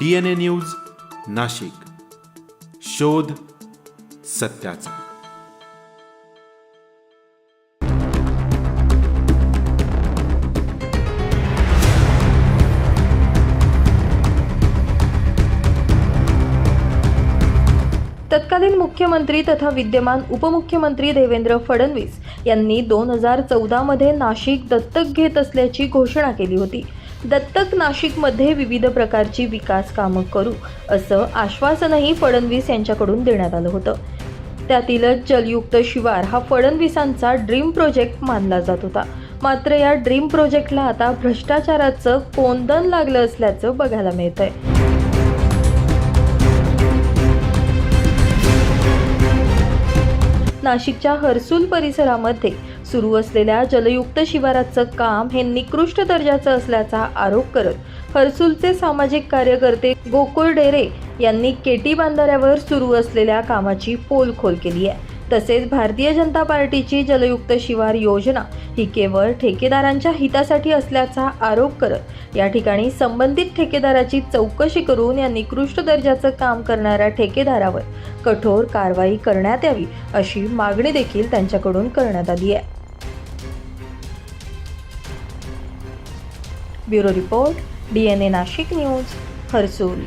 DNA news Nashik. शोध सत्याचा. तत्कालीन मुख्यमंत्री तथा विद्यमान उपमुख्यमंत्री देवेंद्र फडणवीस यांनी दोन हजार चौदामध्ये नाशिक दत्तक घेत असल्याची घोषणा केली होती. दत्तक नाशिकमध्ये विविध प्रकारची विकास कामं करू असं आश्वासनही फडणवीस यांच्याकडून देण्यात आलं होतं. त्यातीलच जलयुक्त शिवार हा फडणवीसांचा ड्रीम प्रोजेक्ट मानला जात होता. मात्र या ड्रीम प्रोजेक्टला आता भ्रष्टाचाराचं कोंदण लागलं असल्याचं बघायला मिळतंय. नाशिकच्या हर्सूल परिसरामध्ये सुरू असलेल्या जलयुक्त शिवाराचं काम हे निकृष्ट दर्जाचं असल्याचा आरोप करत हर्सुलचे सामाजिक कार्यकर्ते गोकुळ डेरे यांनी केटी बांधाऱ्यावर सुरू असलेल्या कामाची पोलखोल केली आहे. तसेच भारतीय जनता पार्टीची जलयुक्त शिवार योजना ही केवळ ठेकेदारांच्या हितासाठी असल्याचा आरोप करत या ठिकाणी संबंधित ठेकेदाराची चौकशी करून या निकृष्ट दर्जाचं काम करणाऱ्या ठेकेदारावर कठोर कारवाई करण्यात यावी अशी मागणी देखील त्यांच्याकडून करण्यात आली आहे. Bureau report D N A Nashik news Harsul